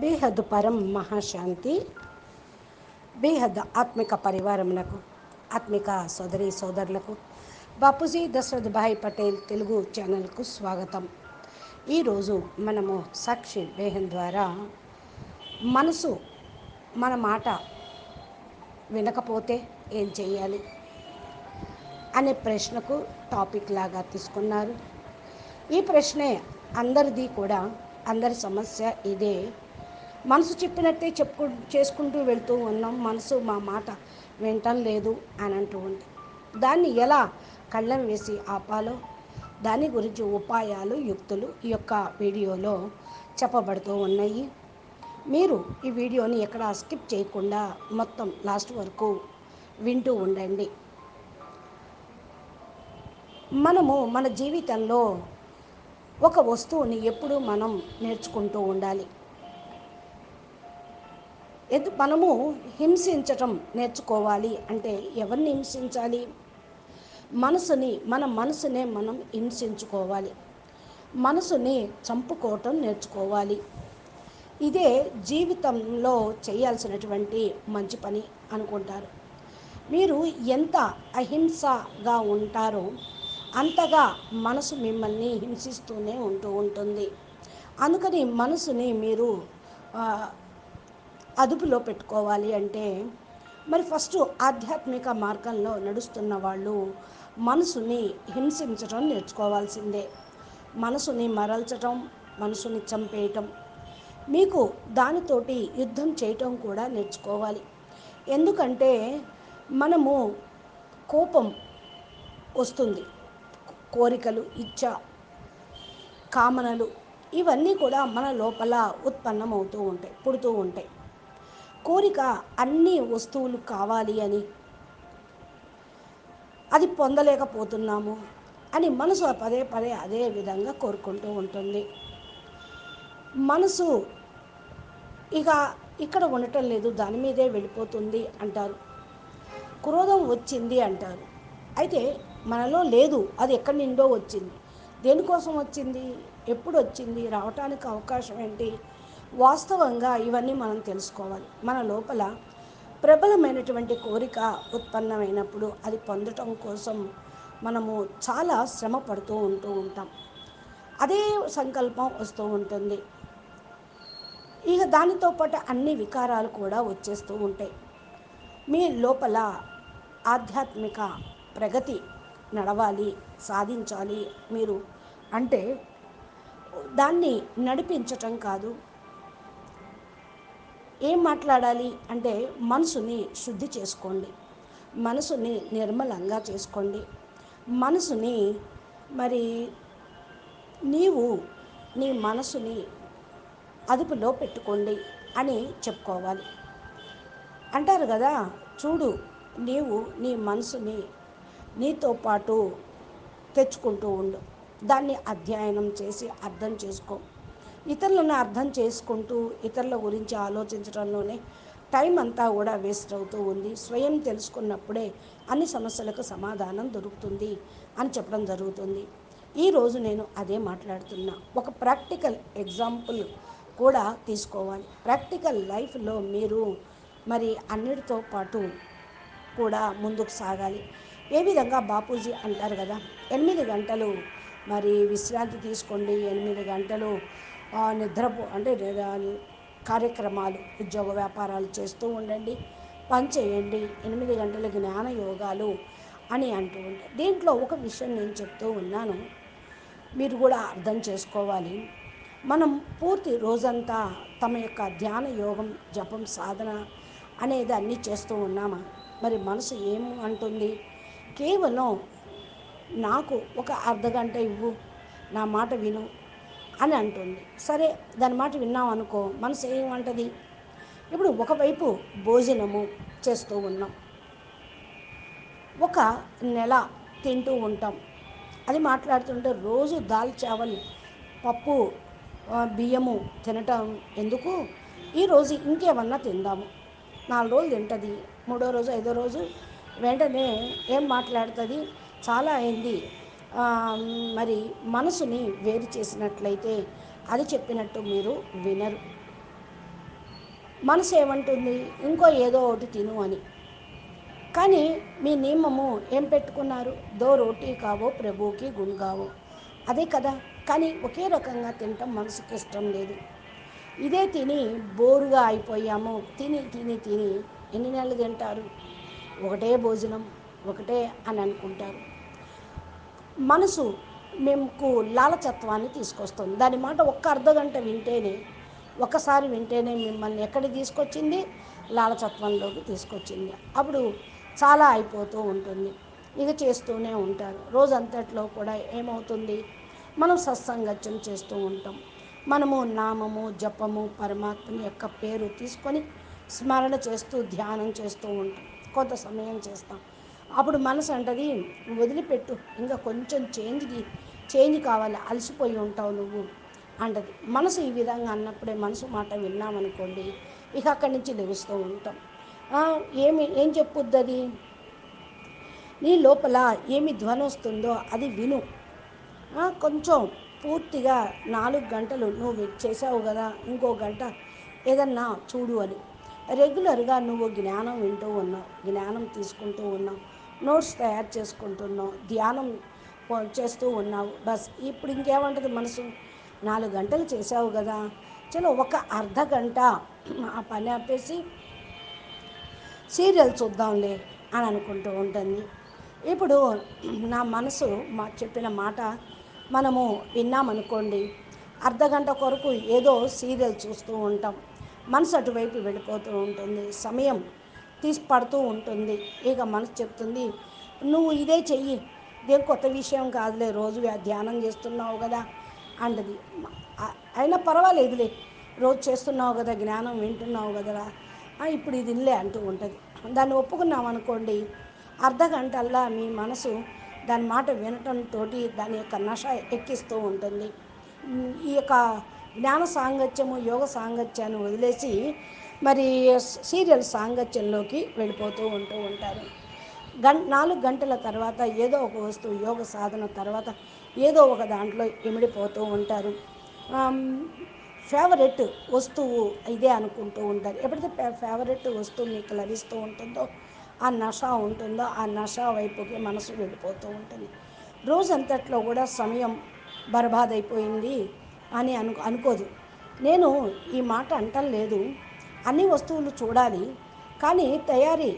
బేహద్ పరం మహాశాంతి. బేహద్ ఆత్మిక పరివారములకు ఆత్మిక సోదరి సోదరులకు. బాపూజీ దశరథ్ భాయ్ పటేల్ తెలుగు ఛానల్కు స్వాగతం. ఈరోజు మనము సాక్షి బేహన్ ద్వారా మనసు మన మాట వినకపోతే ఏం చేయాలి అనే ప్రశ్నకు టాపిక్ లాగా తీసుకున్నారు. ఈ ప్రశ్నే అందరిది కూడా అందరి సమస్య ఇదే. మనసు చెప్పినట్టే చెప్పుకు చేసుకుంటూ వెళ్తూ ఉన్నాం. మనసు మా మాట వింటం లేదు అని అంటూ ఉంది. దాన్ని ఎలా కళ్ళం వేసి ఆపాలో? దాని గురించి ఉపాయాలు యుక్తులు ఈ యొక్క వీడియోలో చెప్పబడుతూ ఉన్నాయి. మీరు ఈ వీడియోని ఎక్కడ స్కిప్ చేయకుండా మొత్తం లాస్ట్ వరకు వింటూ ఉండండి. మనము మన జీవితంలో ఒక వస్తువుని ఎప్పుడూ మనం నేర్చుకుంటూ ఉండాలి. ఎందు మనము హింసించటం నేర్చుకోవాలి. అంటే ఎవరిని హింసించాలి? మనసుని మన మనసునే మనం హింసించుకోవాలి. మనసుని చంపుకోవటం నేర్చుకోవాలి. ఇదే జీవితంలో చేయాల్సినటువంటి మంచి పని అనుకుంటారు. మీరు ఎంత అహింసగా ఉంటారో అంతగా మనసు మిమ్మల్ని హింసిస్తూనే ఉంటూ ఉంటుంది. అందుకని మనసుని మీరు అదుపులో పెట్టుకోవాలి అంటే మరి ఫస్ట్ ఆధ్యాత్మిక మార్గంలో నడుస్తున్న వాళ్ళు మనసుని హింసించడం నేర్చుకోవాల్సిందే. మనసుని మరల్చటం మనసుని చంపేయటం. మీకు దానితోటి యుద్ధం చేయటం కూడా నేర్చుకోవాలి. ఎందుకంటే మనము కోపం వస్తుంది. కోరికలు ఇచ్చ కామనలు ఇవన్నీ కూడా మన లోపల ఉత్పన్నమవుతూ ఉంటాయి పుడుతూ ఉంటాయి. కోరిక అన్ని వస్తువులు కావాలి అని. అది పొందలేకపోతున్నాము అని మనసు పదే పదే అదే విధంగా కోరుకుంటూ ఉంటుంది. మనసు ఇక ఇక్కడ ఉండటం లేదు దాని మీదే వెళ్ళిపోతుంది అంటారు. క్రోధం వచ్చింది అంటారు. అయితే మనలో లేదు అది ఎక్కడి నుండో వచ్చింది. దేనికోసం వచ్చింది? ఎప్పుడు వచ్చింది? రావటానికి అవకాశం ఏంటి? వాస్తవంగా ఇవన్నీ మనం తెలుసుకోవాలి. మన లోపల ప్రబలమైనటువంటి కోరిక ఉత్పన్నమైనప్పుడు అది పొందటం కోసం మనము చాలా శ్రమ పడుతూ ఉంటూ ఉంటాం. అదే సంకల్పం వస్తూ ఉంటుంది. ఇక దానితో పాటు అన్ని వికారాలు కూడా వచ్చేస్తూ ఉంటాయి. మీ లోపల ఆధ్యాత్మిక ప్రగతి నడవాలి సాధించాలి మీరు. అంటే దాన్ని నడిపించటం కాదు. ఏం మాట్లాడాలి అంటే మనసుని శుద్ధి చేసుకోండి. మనసుని నిర్మలంగా చేసుకోండి. మనసుని మరి నీవు నీ మనసుని అదుపులో పెట్టుకోండి అని చెప్పుకోవాలి. అంటారు కదా చూడు నీవు నీ మనసుని నీతో పాటు తెచ్చుకుంటూ ఉండు. దాన్ని అధ్యయనం చేసి అర్థం చేసుకో. ఇతరులను అర్థం చేసుకుంటూ ఇతరుల గురించి ఆలోచించడంలోనే టైం అంతా కూడా వేస్ట్ అవుతూ ఉంది. స్వయం తెలుసుకున్నప్పుడే అన్ని సమస్యలకు సమాధానం దొరుకుతుంది అని చెప్పడం జరుగుతుంది. ఈరోజు నేను అదే మాట్లాడుతున్నా. ఒక ప్రాక్టికల్ ఎగ్జాంపుల్ కూడా తీసుకోవాలి. ప్రాక్టికల్ లైఫ్లో మీరు మరి అన్నిటితో పాటు కూడా ముందుకు సాగాలి. ఏ విధంగా బాపూజీ అంటారు కదా ఎనిమిది గంటలు మరి విశ్రాంతి తీసుకోండి ఎనిమిది గంటలు నిద్రపో అంటే కార్యక్రమాలు ఉద్యోగ వ్యాపారాలు చేస్తూ ఉండండి. పని చేయండి. ఎనిమిది గంటల జ్ఞాన యోగాలు అని అంటూ ఉంటారు దీంట్లో ఒక విషయం నేను చెప్తూ ఉన్నాను. మీరు కూడా అర్థం చేసుకోవాలి. మనం పూర్తి రోజంతా తమ యొక్క ధ్యాన యోగం జపం సాధన అనేది అన్నీ చేస్తూ ఉన్నామా? మరి మనసు ఏం అంటుంది? కేవలం నాకు ఒక అర్ధ గంట ఇవ్వు. నా మాట విను. అని అంటుంది. సరే దాని మాట విన్నాం అనుకో మనసు ఏమంటది? ఇప్పుడు ఒకవైపు భోజనము చేస్తూ ఉన్నాం. ఒక నెల తింటూ ఉంటాం. అది మాట్లాడుతుంటే రోజు దాల్ చావల్ పప్పు బియ్యము తినటం ఎందుకు? ఈరోజు ఇంకేమన్నా తిందాము. నాలుగు రోజులు తింటుంది మూడో రోజు ఐదో రోజు వెంటనే ఏం మాట్లాడుతుంది? చాలా అయింది. మరి మనసుని వేరు చేసినట్లయితే అది చెప్పినట్టు మీరు వినరు. మనసు ఏమంటుంది? ఇంకో ఏదో ఒకటి తిను అని. కానీ మీ నియమము ఏం పెట్టుకున్నారు? దో రోటీ కావో ప్రభువుకి గుణగావో అదే కదా? కానీ ఒకే రకంగా తినటం మనసుకి ఇష్టం లేదు. ఇదే తిని బోరుగా అయిపోయాము. తిని తిని తిని ఎన్ని నెలలు తింటారు? ఒకటే భోజనం ఒకటే అని అనుకుంటారు. మనసు మేము లాలచత్వాన్ని తీసుకొస్తుంది. దాని మాట ఒక్క అర్ధ గంట వింటేనే ఒకసారి వింటేనే మిమ్మల్ని ఎక్కడికి తీసుకొచ్చింది? లాలచత్వంలోకి తీసుకొచ్చింది. అప్పుడు చాలా అయిపోతూ ఉంటుంది. ఇక చేస్తూనే ఉంటారు. రోజంతట్లో కూడా ఏమవుతుంది? మనం సత్సంగత్యం చేస్తూ ఉంటాం. మనము నామము జపము పరమాత్మ యొక్క పేరు తీసుకొని స్మరణ చేస్తూ ధ్యానం చేస్తూ ఉంటాం. కొంత సమయం చేస్తాం. అప్పుడు మనసు అంటది వదిలిపెట్టు ఇంకా కొంచెం చేంజ్ చేంజ్ కావాలి అలసిపోయి ఉంటావు నువ్వు అంటది. మనసు ఈ విధంగా అన్నప్పుడే మనసు మాట విన్నామనుకోండి ఇక అక్కడి నుంచి లెగుస్తూ ఉంటాం. ఏమి ఏం చెప్పుద్ది అది నీ లోపల ఏమి ధ్వని వస్తుందో అది విను. కొంచెం పూర్తిగా నాలుగు గంటలు నువ్వు చేసావు కదా ఇంకో గంట ఏదన్నా చూడు అని. రెగ్యులర్గా నువ్వు జ్ఞానం వింటూ ఉన్నావు జ్ఞానం తీసుకుంటూ ఉన్నావు. నోట్స్ తయారు చేసుకుంటున్నావు ధ్యానం చేస్తూ ఉన్నావు. బస్ ఇప్పుడు ఇంకేమంటుంది మనసు? నాలుగు గంటలు చేసావు కదా. చలో ఒక అర్ధ గంట ఆ పని ఆపేసి సీరియల్ చూద్దాంలే అని అనుకుంటూ ఉంటుంది. ఇప్పుడు నా మనసు మా చెప్పిన మాట మనము విన్నామనుకోండి అర్ధ గంట కొరకు ఏదో సీరియల్ చూస్తూ ఉంటాం. మనసు అటువైపు వెళ్ళిపోతూ ఉంటుంది. సమయం తీసి పడుతూ ఉంటుంది. ఇక మనసు చెప్తుంది నువ్వు ఇదే చెయ్యి. ఇదేం కొత్త విషయం కాదులే. రోజు ధ్యానం చేస్తున్నావు కదా అంటది. అయినా పర్వాలేదులే. రోజు చేస్తున్నావు కదా జ్ఞానం వింటున్నావు కదరా. ఇప్పుడు ఇది ఇల్లే అంటూ ఉంటుంది. దాన్ని ఒప్పుకున్నాం అనుకోండి అర్ధ గంటల్లా మీ మనసు దాని మాట వినటంతో దాని యొక్క నష ఎక్కిస్తూ ఉంటుంది. ఈ యొక్క జ్ఞాన సాంగత్యము యోగ సాంగత్యాన్ని వదిలేసి మరి సీరియల్ సాంగత్యంలోకి వెళ్ళిపోతూ ఉంటూ ఉంటారు. గం నాలుగు గంటల తర్వాత ఏదో ఒక వస్తువు యోగ సాధన తర్వాత ఏదో ఒక దాంట్లో ఇమిడిపోతూ ఉంటారు. ఫేవరెట్ వస్తువు ఇదే అనుకుంటూ ఉంటారు. ఎప్పుడైతే ఫేవరెట్ వస్తువు మీకు లభిస్తూ ఉంటుందో ఆ నష ఉంటుందో ఆ నష వైపుకి మనసు వెళ్ళిపోతూ ఉంటుంది. రోజంతట్లో కూడా సమయం బర్బాద్ అయిపోయింది అని అను అనుకోదు. నేను ఈ మాట అంటలేదు. అన్ని వస్తువులు చూడాలి. కానీ తయారీ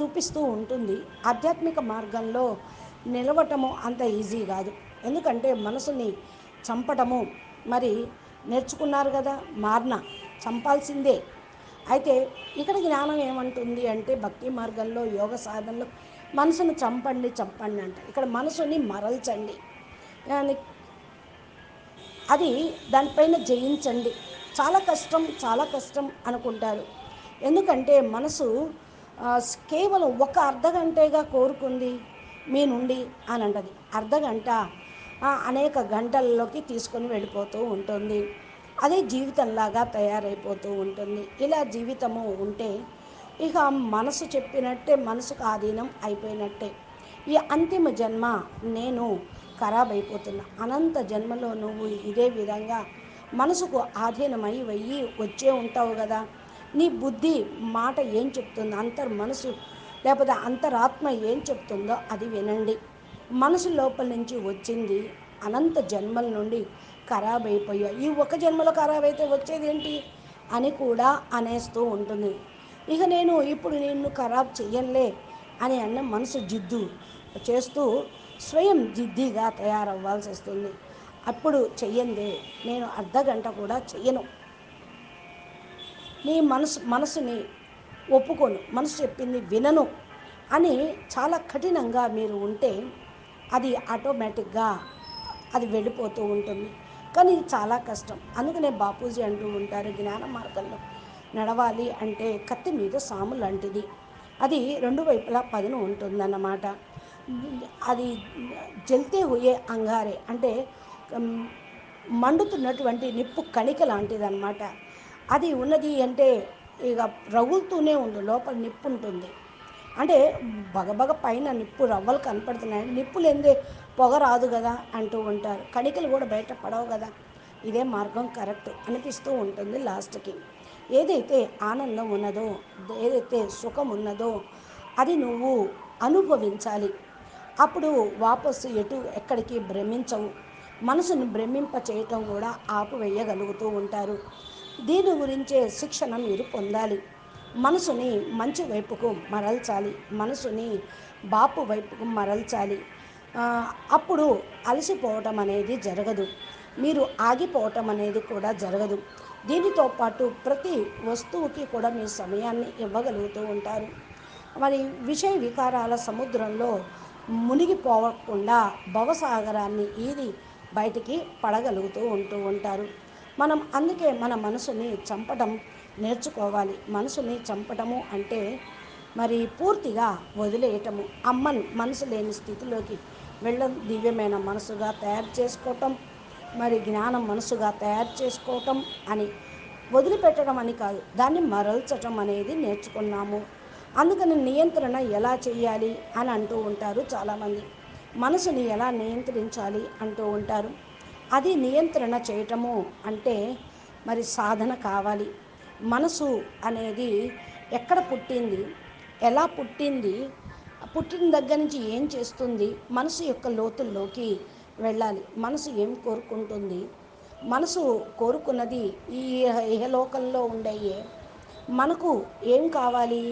చూపిస్తూ ఉంటుంది. ఆధ్యాత్మిక మార్గంలో నిలవటము అంత ఈజీ కాదు. ఎందుకంటే మనసుని చంపటము మరి నేర్చుకున్నారు కదా మార్న చంపాల్సిందే. అయితే ఇక్కడ జ్ఞానం ఏమంటుంది అంటే భక్తి మార్గంలో యోగ సాధనలో మనసును చంపండి చంపండి అంట. ఇక్కడ మనసుని మరల్చండి. దాని అది దానిపైన జయించండి. చాలా కష్టం చాలా కష్టం అనుకుంటారు. ఎందుకంటే మనసు కేవలం ఒక అర్ధగంటేగా కోరుకుంది మీ నుండి అని అంటది అర్ధగంట అనేక గంటల్లోకి తీసుకొని వెళ్ళిపోతూ ఉంటుంది. అదే జీవితంలాగా తయారైపోతూ ఉంటుంది. ఇలా జీవితము ఉంటే ఇక మనసు చెప్పినట్టే మనసుకు ఆధీనం అయిపోయినట్టే. ఈ అంతిమ జన్మ నేను ఖరాబ్ అయిపోతున్నా అనంత జన్మలో నువ్వు ఇదే విధంగా మనసుకు ఆధీనమై వెయ్యి వచ్చే ఉంటావు కదా. నీ బుద్ధి మాట ఏం చెప్తుందో అంతర్ మనసు లేకపోతే అంతరాత్మ ఏం చెప్తుందో అది వినండి. మనసు లోపల నుంచి వచ్చింది అనంత జన్మల నుండి ఖరాబ్ అయిపోయా. ఈ ఒక జన్మలో ఖరాబ్ అయితే వచ్చేది ఏంటి? అని కూడా అనేస్తూ ఉంటుంది. ఇక నేను ఇప్పుడు నిన్ను ఖరాబ్ చెయ్యనులే అని అన్న మనసు జిద్దు చేస్తూ స్వయం జిద్దిగా తయారవ్వాల్సి వస్తుంది. అప్పుడు చెయ్యండి నేను అర్ధ గంట కూడా చెయ్యను. నీ మనసు మనసుని ఒప్పుకోను. మనసు చెప్పింది వినను అని చాలా కఠినంగా మీరు ఉంటే అది ఆటోమేటిక్గా అది వెళ్ళిపోతూ ఉంటుంది. కానీ ఇది చాలా కష్టం. అందుకనే బాపూజీ అంటూ ఉంటారు జ్ఞాన మార్గంలో నడవాలి అంటే కత్తి మీద సాము లాంటిది. అది రెండు వైపులా పదును ఉంటుందన్నమాట. అది జల్తే హుయే అంగారే. అంటే మండుతున్నటువంటి నిప్పు కణిక లాంటిదన్నమాట. అది ఉన్నది అంటే ఇక రగులుతూనే ఉంది లోపల నిప్పు ఉంటుంది అంటే బగబగ పైన నిప్పు రవ్వలు కనపడుతున్నాయి. నిప్పు లేనిదే పొగ రాదు కదా అంటూ ఉంటారు. కణికలు కూడా బయట పడవు కదా. ఇదే మార్గం కరెక్ట్ అనిపిస్తూ ఉంటుంది లాస్ట్కి. ఏదైతే ఆనందం ఉన్నదో ఏదైతే సుఖం ఉన్నదో అది నువ్వు అనుభవించాలి. అప్పుడు వాపసు ఎటు ఎక్కడికి భ్రమించవు. మనసుని భ్రమింప చేయటం కూడా ఆపువేయగలుగుతూ ఉంటారు. దీని గురించే శిక్షణ మీరు పొందాలి. మనసుని మంచి వైపుకు మరల్చాలి. మనసుని బాపు వైపుకు మరల్చాలి. అప్పుడు అలసిపోవటం అనేది జరగదు. మీరు ఆగిపోవటం అనేది కూడా జరగదు. దీనితో పాటు ప్రతి వస్తువుకి కూడా మీ సమయాన్ని ఇవ్వగలుగుతూ ఉంటారు. మరి విషయ వికారాల సముద్రంలో మునిగిపోకుండా భవసాగరాన్ని ఈది బయటికి పడగలుగుతూ ఉంటూ ఉంటారు. మనం అందుకే మన మనసుని చంపడం నేర్చుకోవాలి. మనసుని చంపటము అంటే మరి పూర్తిగా వదిలేయటము. అమ్మని మనసు లేని స్థితిలోకి వెళ్ళ దివ్యమైన మనసుగా తయారు చేసుకోవటం మరి జ్ఞానం మనసుగా తయారు చేసుకోవటం అని వదిలిపెట్టడం అని కాదు. దాన్ని మరల్చటం అనేది నేర్చుకున్నాము. అందుకని నియంత్రణ ఎలా చేయాలి అని అంటూ ఉంటారు చాలామంది. మనసుని ఎలా నియంత్రించాలి అంటూ ఉంటారు. అది నియంత్రణ చేయటము అంటే మరి సాధన కావాలి. మనసు అనేది ఎక్కడ పుట్టింది ఎలా పుట్టింది పుట్టిన దగ్గర నుంచి ఏం చేస్తుంది మనసు యొక్క లోతుల్లోకి వెళ్ళాలి. మనసు ఏం కోరుకుంటుంది మనసు కోరుకున్నది ఈ ఇహలోకంలో ఉండేయే మనకు ఏం కావాలి?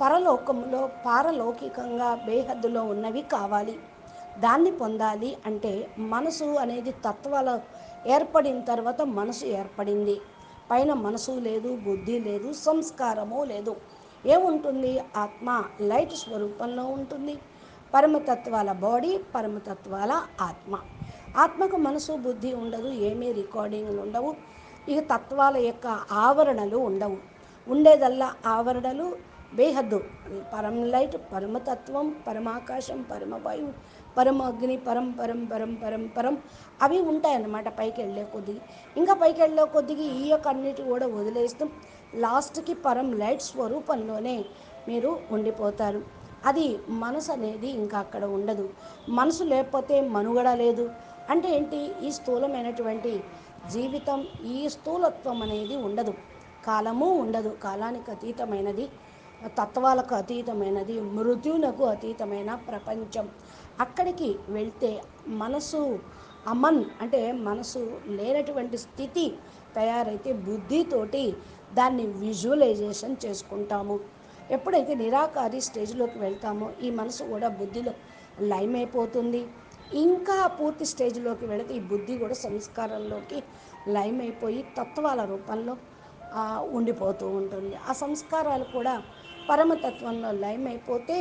పరలోకంలో పారలౌకికంగా బేహద్దులో ఉన్నవి కావాలి. దాన్ని పొందాలి అంటే మనసు అనేది తత్వాల ఏర్పడిన తర్వాత మనసు ఏర్పడింది. పైన మనసు లేదు బుద్ధి లేదు సంస్కారము లేదు. ఏముంటుంది ఆత్మ లైట్ స్వరూపంలో ఉంటుంది. పరమతత్వాల బాడీ పరమతత్వాల ఆత్మ. ఆత్మకు మనసు బుద్ధి ఉండదు ఏమీ రికార్డింగ్లు ఉండవు. ఇక తత్వాల యొక్క ఆవరణలు ఉండవు. ఉండేదల్లా ఆవరణలు బేహద్దు. పరం లైట్ పరమతత్వం పరమాకాశం పరమవాయువు పరమ అగ్ని పరం పరం పరం పరం పరం అవి ఉంటాయన్నమాట పైకి వెళ్ళే కొద్దిగా ఇంకా పైకి వెళ్ళే కొద్దిగా ఈ యొక్క అన్నిటి కూడా వదిలేస్తాం. లాస్ట్కి పరం లైట్ స్వరూపంలోనే మీరు ఉండిపోతారు. అది మనసు అనేది ఇంకా అక్కడ ఉండదు. మనసు లేకపోతే మనుగడ లేదు. అంటే ఏంటి? ఈ స్థూలమైనటువంటి జీవితం ఈ స్థూలత్వం అనేది ఉండదు. కాలము ఉండదు. కాలానికి అతీతమైనది. తత్వాలకు అతీతమైనది మృత్యువునకు అతీతమైన ప్రపంచం. అక్కడికి వెళ్తే మనసు అమన్ అంటే మనసు లేనటువంటి స్థితి తయారైతే బుద్ధితోటి దాన్ని విజువలైజేషన్ చేసుకుంటాము. ఎప్పుడైతే నిరాకారి స్టేజ్లోకి వెళ్తామో ఈ మనసు కూడా బుద్ధిలో లయమైపోతుంది. ఇంకా పూర్తి స్టేజ్లోకి వెళితే ఈ బుద్ధి కూడా సంస్కారంలోకి లయమైపోయి తత్వాల రూపంలో ఉండిపోతూ ఉంటుంది. ఆ సంస్కారాలు కూడా పరమతత్వంలో లయమైపోతే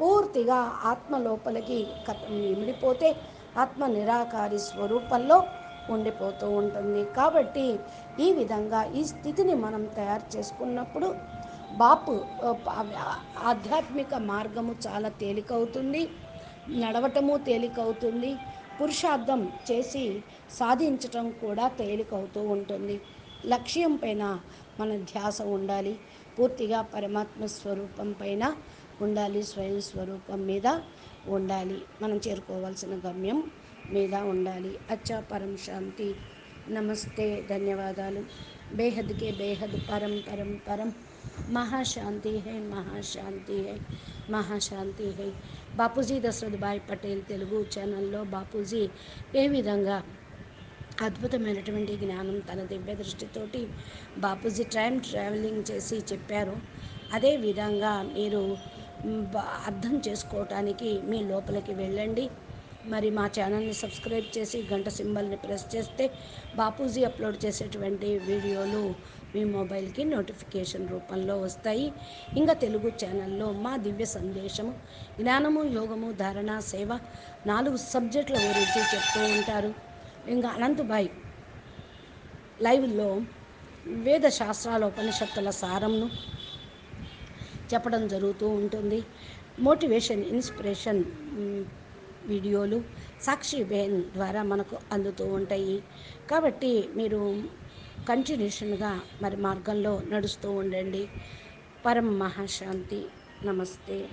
పూర్తిగా ఆత్మ లోపలికి కథ ఇమిడిపోతే ఆత్మ నిరాకారి స్వరూపంలో ఉండిపోతూ ఉంటుంది. కాబట్టి ఈ విధంగా ఈ స్థితిని మనం తయారు చేసుకున్నప్పుడు బాపు ఆధ్యాత్మిక మార్గము చాలా తేలికవుతుంది నడవటము తేలికవుతుంది పురుషార్థం చేసి సాధించటం కూడా తేలికవుతూ ఉంటుంది. లక్ష్యం పైన మన ధ్యాస ఉండాలి. పూర్తిగా పరమాత్మ స్వరూపం పైన ఉండాలి. స్వయం స్వరూపం మీద ఉండాలి. మనం చేరుకోవాల్సిన గమ్యం మీద ఉండాలి. అచ్చా పరం శాంతి. నమస్తే. ధన్యవాదాలు. బేహద్కే బేహద్. పరం పరం పరం. మహాశాంతి హై మహాశాంతి హై మహాశాంతి హై. బాపూజీ దశరథ్ భాయ్ పటేల్ తెలుగు ఛానల్లో బాపూజీ ఏ విధంగా అద్భుతమైనటువంటి జ్ఞానం తన దివ్య దృష్టితోటి బాపూజీ టైం ట్రావెలింగ్ చేసి చెప్పారు. అదే విధంగా మీరు అర్థం చేసుకోవటానికి మీ లోపలికి వెళ్ళండి. మరి మా ఛానల్ని సబ్స్క్రైబ్ చేసి గంట సింబల్ని ప్రెస్ చేస్తే బాపూజీ అప్లోడ్ చేసేటువంటి వీడియోలు మీ మొబైల్కి నోటిఫికేషన్ రూపంలో వస్తాయి. ఇంకా తెలుగు ఛానల్లో మా దివ్య సందేశము జ్ఞానము యోగము ధారణ సేవ నాలుగు సబ్జెక్టుల గురించి చెప్తూ ఉంటారు. ఇంకా అనంతబాయ్ లైవ్లో వేద శాస్త్రాల ఉపనిషత్తుల సారంను చెప్పడం జరుగుతూ ఉంటుంది. మోటివేషన్ ఇన్స్పిరేషన్ వీడియోలు సాక్షి బేన్ ద్వారా మనకు అందుతూ ఉంటాయి. కాబట్టి మీరు కంటిన్యూషన్గా మరి మార్గంలో నడుస్తూ ఉండండి. పరం మహాశాంతి నమస్తే.